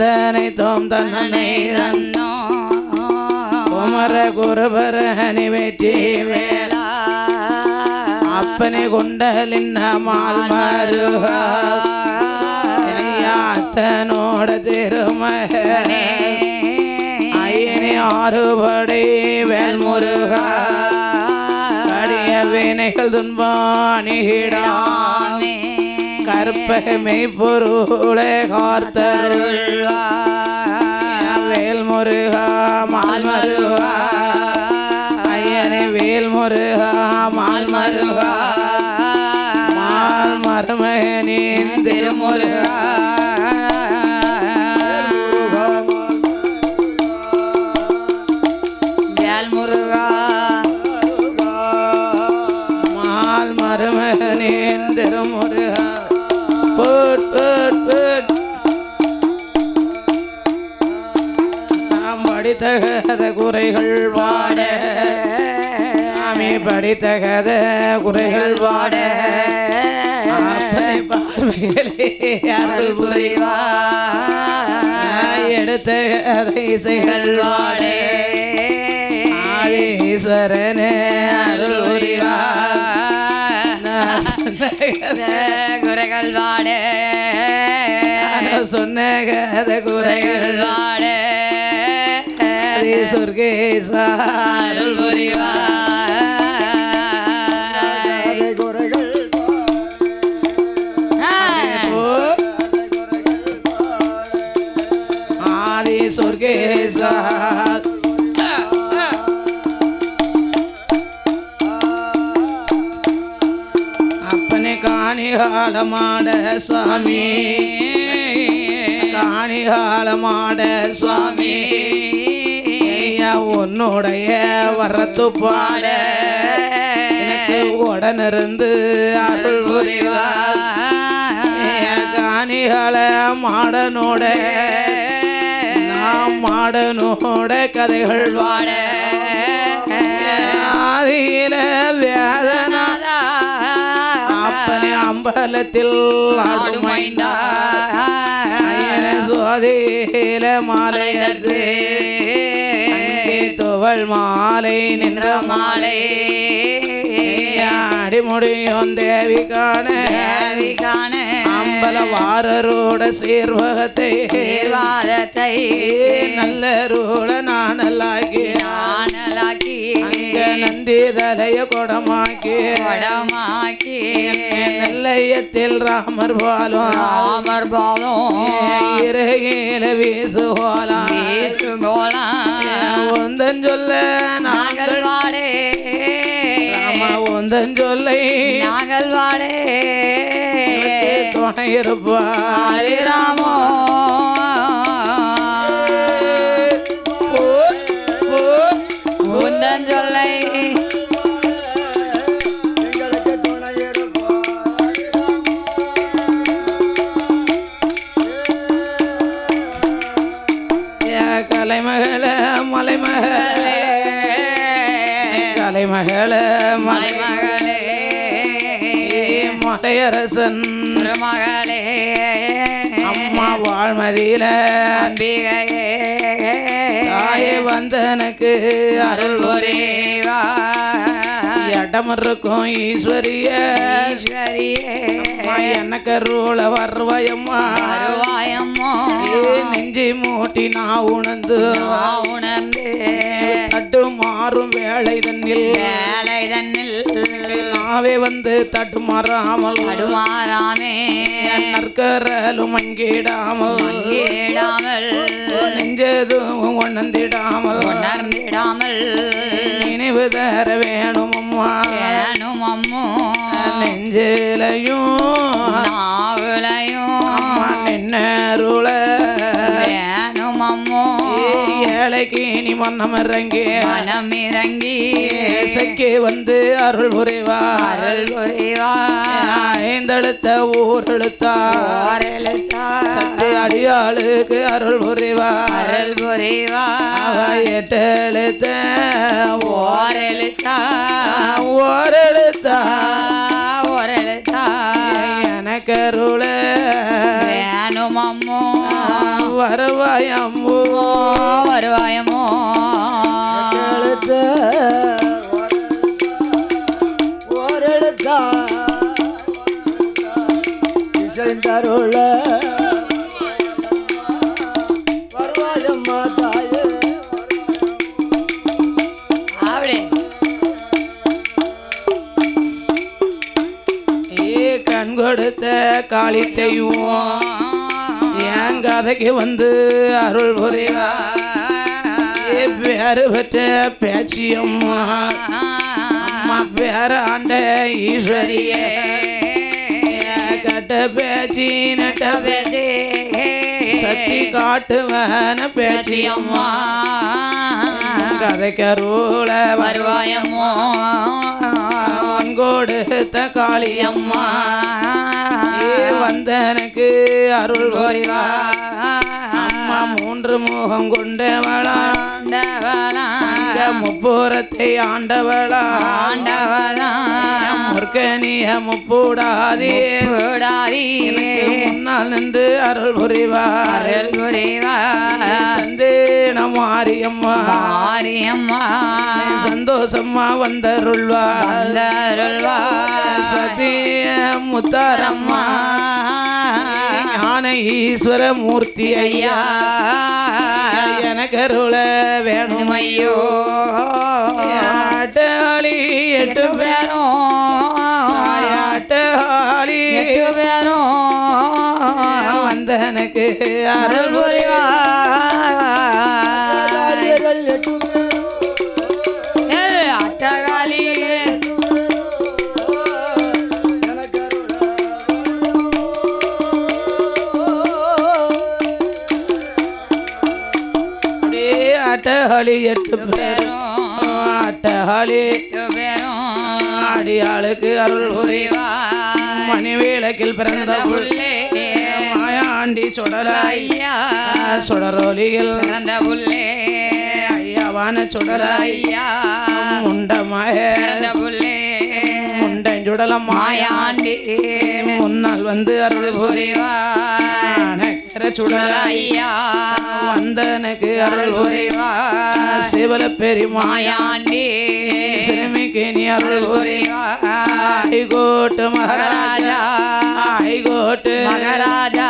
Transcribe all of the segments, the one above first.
தந்தனை தோம் தந்தனை தந்தோ குமர குருபரனி வெற்றி வேளா அப்பனை கொண்டலின் மால் மருகா. ஐயாத்தனோட திருமகனே ஐயனி ஆறுபடை வேல்முருகா. கடிய வினைகள் துன்பாணிகிடாமே கற்பகமை பொருளே காத்தருள். வேல் முருகா மால் படித்தகத குறைகள் அருள் புரிவா எடுத்த கதை இசைகள் வாட ஆதீஸ்வரனே அருள் புரிவா குறைகள் வாட சொன்ன கதை குறைகள் வாட சொர்க்கேசா அருள் புரிவா காணிகாலமாட சுவாமி. காணிகாலமாட சுவாமி. உன்னுடைய வரத்து பாட உடனிருந்து அருள் புரிவா காணிகால மாடனோட நாம் மாடனோட கதைகள் வாட. ஆதியில வேத அம்பலத்தில் மாலையர்த்து அங்கே துவள் மாலை நின்ற மாலை. அடிமுடியும் தேவி காண. தேவிகான அம்பல வாரரோட சீர்வகத்தை. வாரத்தை நல்ல ரூட அங்க நந்தி தலைய கொடமாக்கி வடமாக்கி நெல்லையத்தில் ராமர் பாலும் ராமர் பாதம் இறையில வீசுகோலாம் பேசு போலாம் ஒந்தன் சொல்ல நாங்கள் வாடே. ஒந்தன் சொல்லை நாங்கள் வாடே. துணை இருப்பா ஹரி ராமோ உந்தன் சொல்லை கலைமகள மலைமகள. கலைமகள மலை மலைமகளே. மலையரசன். திருமகளே அம்மா வாழ்மதியில. அம்பிகையே. தாயே வந்தனக்கு அருள் புரிவா இடம் இருக்கும் ஈஸ்வரிய. எனக்கு அருள வருவாயம்மா? அருவாயம்மோ ஏ நெஞ்சி மூட்டி நான் உணர்ந்து உணர்ந்து. தட்டு மாறும் வேலை தன்னில். வேலை தன்னில். நாவே வந்து தட்டு மாறாமல் அடுமாறாமே நற்கரலும் அங்கிடாமல் கேடாமல் நெஞ்சதும் உணர்ந்திடாமல் உணர்ந்திடாமல். நினைவு தர வேணும் அம்மா ஏனும் அம்மோ. நெஞ்சிலையும் மன்னம் இறங்கி மனம் இறங்கி இசைக்கு வந்து அருள் புரிவா அருள் புரிவா ஐந்தெழுத்த ஊர் எழுத்தா சக்தி அடியாளுக்கு அருள் புரிவா அருள் புரிவா அவ எட்டெழுத்த ஓரெழுத்தா ஓர் எழுத்தா ஓரெழுத்தா வருவாயம்மோ. வருவாயமோ எழுத்த ஓரெழுத்தா இசைந்தருள வருவாயம்மா தாயே. அப்படி ஏ கண் கொடுத்த காளித்தையும் கதைக்கு வந்து அருள் புரிவா பேரு பெற்ற பேச்சியம்மா அம்மா பேர ஆண்ட ஈஸ்வரியே. கட்ட பேச்சி நட்ட பேச்சி சக்தி காட்டுவன பேச்சியம்மா. கதைக்கருள வருவாயம்மா. வருவாயமோ கொடுத்த காளியம்மா வந்தனுக்கு அருள் புரிவா அம்மா மூன்று முகம் கொண்டவளா. முப்புறத்தை ஆண்டவளா. முற்கனிய முப்பூடாதே. முன்னால் நின்று அருள் புரிவா சந்தேன மாரியம்மா சந்தோஷமா வந்தருள்வா சதிய முத்தாரம்மா. ஞான ஈஸ்வர மூர்த்தி ஐயா. எனக்கு அருள வேணும். ஐயோ. ஆட்டாளி எட்டு பேரும். ஆட்டாளி எட்டு பேரும். வந்தனுக்கு அருள் அருள் புரிவா ஆட்டாளி எட்டு பேரும் பேரும் அடியாளுக்கு அருள் புரி புரிவார் மணி விளக்கில் பிறந்த புல். உள்ளே மாயாண்டி சுடராய் ஐயா. சுடரொலியில். பிறந்த புள்ளே ஐயாவான சுடராய் ஐயா. முண்டமாய. பிறந்த புள்ளே சுடலம் மாயாண்டி முன்னால் வந்து அருள் புரி புரிவார் சுடராய் ஐயா வந்தனுக்கு அருள் புரி புரிவார் சிவல பெருமாயா மாயாண்டி சிறுமிக்கு நீ அருள் புரி புரிவார் ஐகோட்டு மகாராஜா ஐகோட்டு மகாராஜா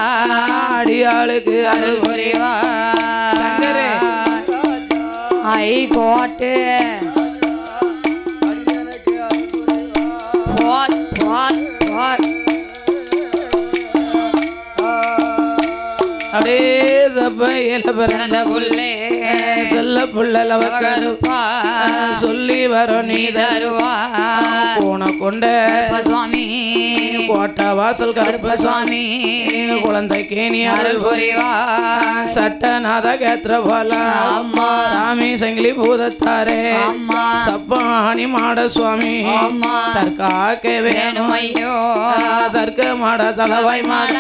அடியாளுக்கு அருள் புரி சங்கரே. பிறந்த புள்ளே செல்ல புள்ளல கருப்பா சொல்லி வரும் நீ தருவா போன கொண்ட சுவாமி கோட்டை வாசல் கருப்ப சுவாமி குழந்தைக்கு நீ அருள் புரிவா சட்டநாத கேத்திர போல. அம்மா. சாமி சங்கிலி பூதத்தாரே. அம்மா. சப்பாணி மாட சுவாமி. அம்மா. தற்காக்க வேணும். ஐயோ தற்க மாட தலவாய் மாட.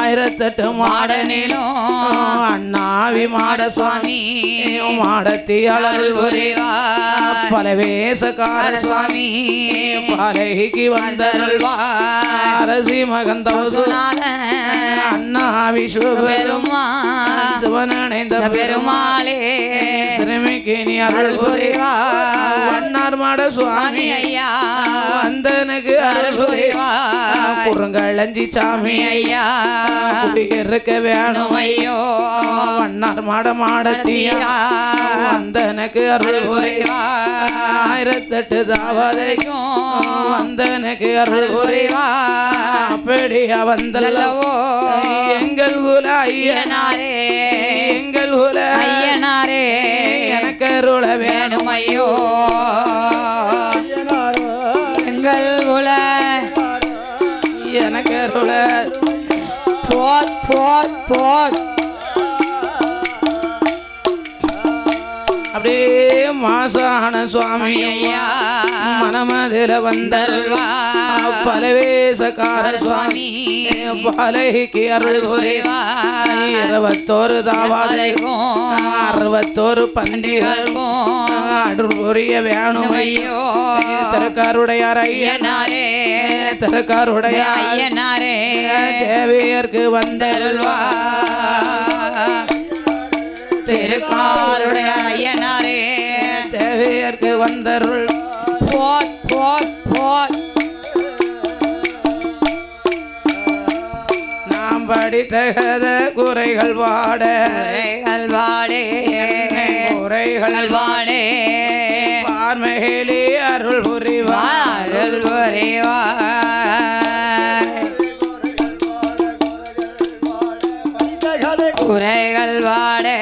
ஆயிரத்தெட்டு மாட மாடனிலும். அண்ணாவி மாட சுவாமி. மாடத்தி அழல் அருள் புரிவா பலவேசக்கார சுவாமி. பாலகிக்கு வந்தருள்வா. தருள்வா அரசி மகந்தவசு அண்ணா விஸ்வபெருமா பெருமா சிவனடைந்த பெருமா பெருமாளே. சிறுமிக்கு நீ அருள் புரிவா வண்ணார் மாட சுவாமி ஐயா. வந்தனுக்கு புரிவா. குறுங்களஞ்சி சாமி ஐயா. குடியிருக்க வேணும் ஐயோ வண்ணார் மாட மாடத்தியா வந்தனுக்கு அருள் புரிவா. ஆயிரத்தெட்டு தாவதைக்கும் வந்தனுக்கு அருள் புரிவா. அப்படியா வந்தல்லவோ எங்கள் குல ஐயனாரே. எங்கள் குல ஐயனாரே. எனக்கு அருள வேணும் ஐயோ எங்கள் குல எனக்கு அருள. போட் போட் போட் அப்படியே மாசான சுவாமி ஐயா மனமதில வந்தருள்வா தருள்வா. பலவேசக்கார சுவாமி பாலைக்கு அருள் புரிவா. இருபத்தோரு தாவாதை. அறுபத்தோரு பண்டிகள். அருள் புரிய வேணும் ஐயோ திருக்காருடையார். ஐயன் ஐயனாரே திருக்காருடையார். ஐயனாரே தேவியர்க்கு வந்தருள்வா. திருக்காருடைய ஐயனாரே தேவையற்கு வந்தருள். போட் போட் போட். நாம் படித்தகத குறைகள் பாட குறைகள் வாடே. குறைகள் வாடே பார்மகளே அருள் புரிவார். அருள் கதை குறைகள் வாடே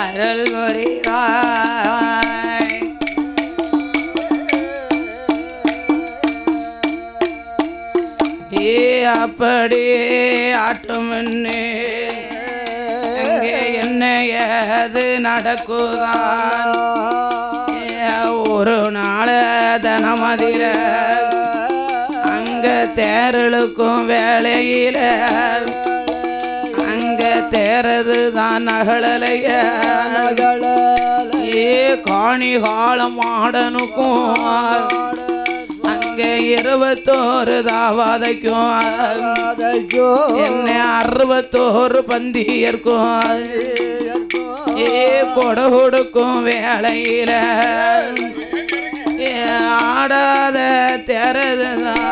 அருள் புரிவாய். ஏ அப்படியே ஆட்டும் என்ன ஏது நடக்குதான். ஒரு நாள் தனமதில அங்க தேரலுக்கும் வேலையில. அங்க தேரது தான் நகழலைய ஏ காணி காலம் ஆடனுக்கும். அங்க இருபத்தோரு தாவாதைக்கும். என்ன அறுபத்தோரு பந்தியர்க்கும். ஏ கொடை கொடுக்கும் வேலையில ஆடாத தெரதுதான்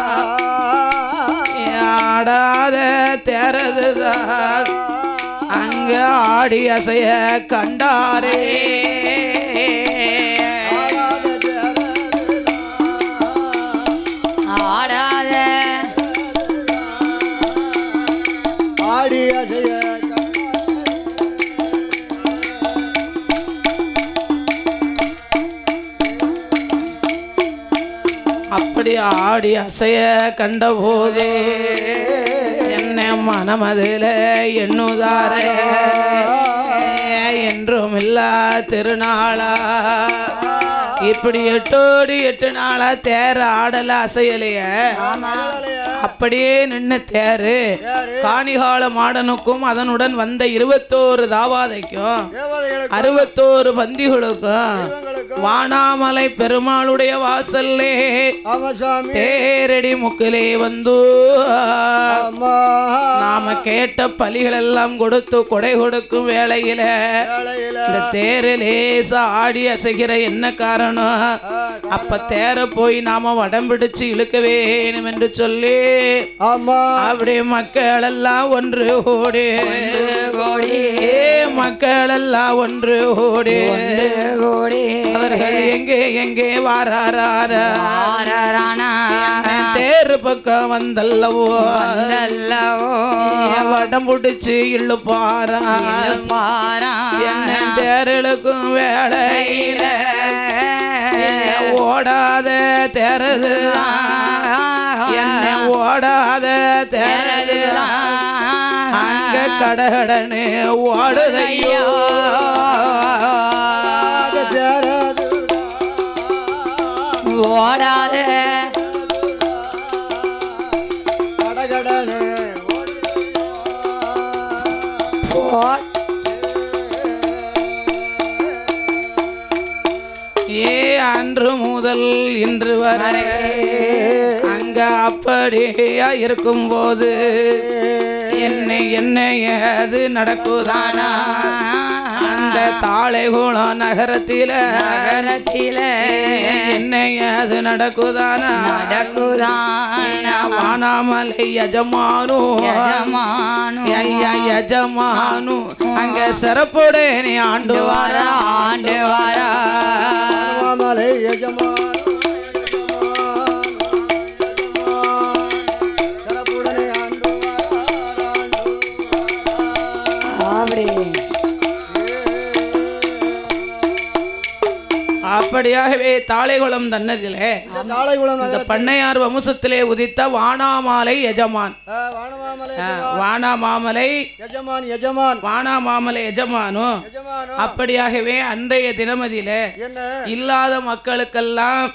ஆடாத தெரதுதான் அங்க ஆடி அசைய கண்டாரே. அசைய கண்டபோது என்ன மனமதில எண்ணுதாரே என்றும் இல்லா திருநாளா. இப்படி எட்டோடு எட்டு நாளா தேர் ஆடல அசையலைய. அப்படியே நின்ன தேரு. காணிகால மாடனுக்கும் அதனுடன் வந்த இருபத்தோரு தாவாதைக்கும் அறுபத்தோரு பந்திகளுக்கும் வானாமலை பெருமாளுடைய வாசல்லே. தேரடி முக்கிலே வந்து. நாம கேட்ட பலிகள் எல்லாம் கொடுத்து கொடை கொடுக்கும் வேளையில. இந்த தேரு லேசா ஆடி அசைகிற என்ன காரணம்? அப்ப தேர போய் நாம வடம் பிடிச்சு இழுக்க வேணும் என்று சொல்லி. ஆமா. அப்படி மக்கள் எல்லாம் ஒன்று ஓடி மக்கள் எல்லாம் ஒன்று ஓடி கோடி. அவர்கள் எங்கே எங்கே வாராரார? ஆரரானா தேரு பக்கம் வந்தல்லவோ? வந்தல்லவோ? வடம் பிடிச்சு இழுப்பாரா? பாரா என்ன தேரலுக்கும் வேலையில? ஓடாத தேரது என்ன ஓடாத தேரது அங்க கடகடனு ஓடுதையோ? அப்படியா இருக்கும்போது என்ன என்ன ஏது நடக்குதானா? அந்த தாளைகுளம் நகரத்தில நகரத்தில என்ன ஏது நடக்குதானா? நடக்குதான? வானாமலை யஜமானு யஜமானு ஐயா யஜமானு அங்க சிறப்புடனே ஆண்டு வர. ஆண்டு வர. மாமலை எஜமான் அப்படியாகவே தாளைகுளம் தன்னதிலே. இந்த பண்ணையார் வம்சத்திலே உதித்த வானாமாலை எஜமான். வானமாமலை வானாமாமலை எஜமான். எஜமான் வானாமாமலை எஜமானும் எஜமானோ? அப்படியாகவே அன்றைய தினமதியில இல்லாத மக்களுக்கெல்லாம்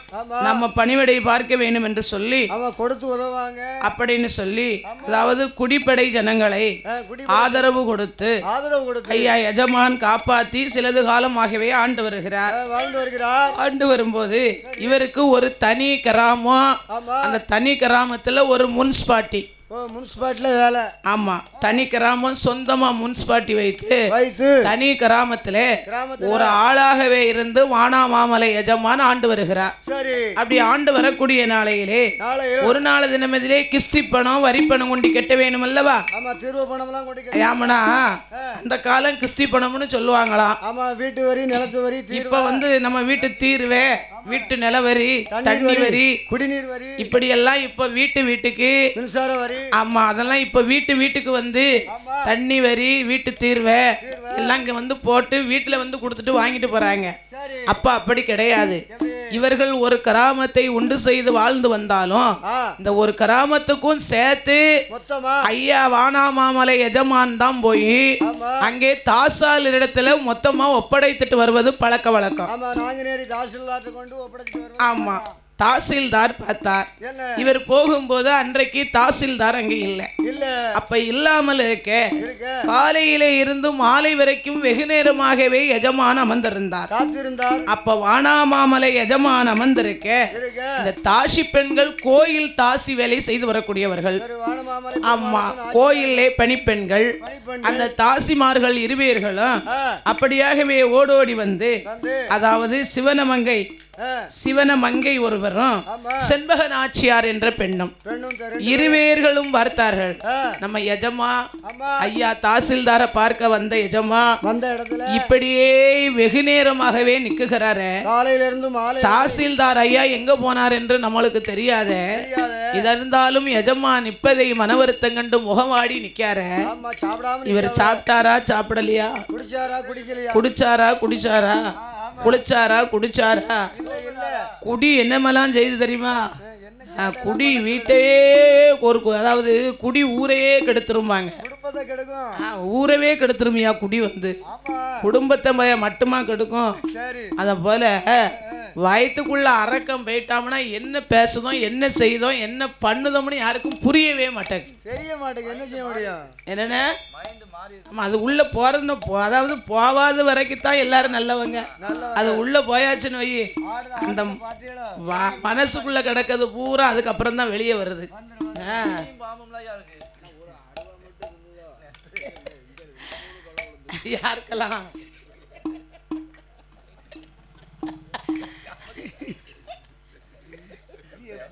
நம்ம பணிவிடை பார்க்க வேண்டும் என்று சொல்லி கொடுத்து உதவாங்க அப்படின்னு சொல்லி அதாவது குடிப்படை ஜனங்களை ஆதரவு கொடுத்து ஐயா எஜமான் காப்பாத்தி சிலது காலமாகவே ஆண்டு வருகிறார். வாழ்ந்து வருகிறார். ஆண்டு வரும்போது இவருக்கு ஒரு தனி கிராமம். அந்த தனி கிராமத்துல ஒரு முன்ஸ்பாட்டி ஓ முனிசிபாலிட்டில வேலை. ஆமா தனி கிராமம் சொந்தமா முனிசிபாலிட்டி வைத்து வைத்து தனி கிராமத்திலே ஒரு ஆளாகவே இருந்து வானாமாமலை எஜமான் ஆண்டு வருகிறார். சரி. அப்படி ஆண்டு வரக்கூடிய நாளையிலே ஒரு நாள் தினமதிலே கிஸ்தி பணம் வரி பணம் கொண்டு கெட்ட வேணும் அல்லவா? தீர்வு பணம்லாம் கொண்டு ஆமனா அந்த காலம் கிஸ்தி பணம்னு சொல்லுவாங்களாம். ஆமா வீட்டு வரி நிலத்து வரி தீர்வு. இப்ப வந்து நம்ம வீட்டு தீர்வே வீட்டு நிலவரி தண்ணி வரி குடிநீர் வரி இப்படி எல்லாம் இப்ப வீட்டு வீட்டுக்கு மின்சார வரி. ஆமா அதெல்லாம் இப்ப வீட்டு வீட்டுக்கு வந்து தண்ணி வரி வீட்டு தீர்வை எல்லாம் இங்க வந்து போட்டு வீட்டுல வந்து கொடுத்துட்டு வாங்கிட்டு போறாங்க. அப்ப அப்படி கிடையாது? இவர்கள் ஒரு கிராமத்தை உண்டு செய்து வாழ்ந்து வந்தாலும் இந்த ஒரு கிராமத்துக்கும் சேர்த்து மொத்தமா? ஐயா வானாமாமலை எஜமான் தான் போய் அங்கே தாசால் இடத்துல மொத்தமா ஒப்படைத்துட்டு வருவது பழக்க வழக்கம். ஆமா. தாசில்தார் பார்த்தார். இவர் போகும்போது அன்றைக்கு தாசில்தார் அங்கே இல்லை. அப்ப இல்லாமல் இருக்க காலையிலே இருந்து மாலை வரைக்கும் வெகு நேரமாகவே எஜமான் அமர்ந்திருந்தார். அப்ப வானாமாமலை எஜமான் அமர்ந்திருக்க இந்த தாசி பெண்கள் கோயில் தாசி வேலை செய்து வரக்கூடியவர்கள். ஆமா கோயிலே பணிப்பெண்கள். பணிப்பெண் அந்த தாசிமார்கள் இருவேர்களும் அப்படியாகவே ஓடோடி வந்து அதாவது சிவனமங்கை சிவனமங்கை ஒருவரும் ஆமா. செண்பக நாச்சியார் என்ற பெண்ணும். இருவேர்களும் பார்த்தார்கள். ஆ. நம்ம எஜமா ஐயா தாசில்தாரை பார்க்க வந்த எஜமா இப்படியே வெகு நேரமாகவே நிக்குகிறாரு. தாசில்தார் ஐயா எங்க போனார் என்று நம்மளுக்கு தெரியாதே. தெரியாத. இது இருந்தாலும் எஜமா நிப்பதை மனவருத்தம் கண்டு முகமாடி நிக்காரு இவர் சாப்பிட்டாரா சாப்பிடலையா? குடிச்சாரா குடிச்சாரா குளிச்சாரா குடிச்சாரா? குடி என்னமெல்லாம் செய்து தெரியுமா? குடி வீட்டையே ஒரு அதாவது குடி ஊரையே கெடுத்துரும்பாங்க. ஊரவே கெடுத்துருமியா குடி வந்து. ஆமா. குடும்பத்தை பய மட்டுமா கெடுக்கும். சரி. அதை போல வயிற்றுக்குள்ள அரக்கம் போயிட்டாம்னா என்ன பேசுதோம் என்ன செய்தோம் என்ன பண்ணுதோம்னு யாருக்கும் புரியவே மாட்டேங்குது. தெரிய மாட்டேங்குது. என்ன செய்ய முடியும்? என்னென்ன? ஆமா அது உள்ள போறது அதாவது போவாத வரைக்கும் தான் எல்லாரும் நல்லவங்க. நல்ல அது உள்ள போயாச்சுன்னு வை. அந்த மனசுக்குள்ள கிடக்கிறது பூரா அதுக்கப்புறம் தான் வெளியே வருது. ஆ. यार कला। Yeah,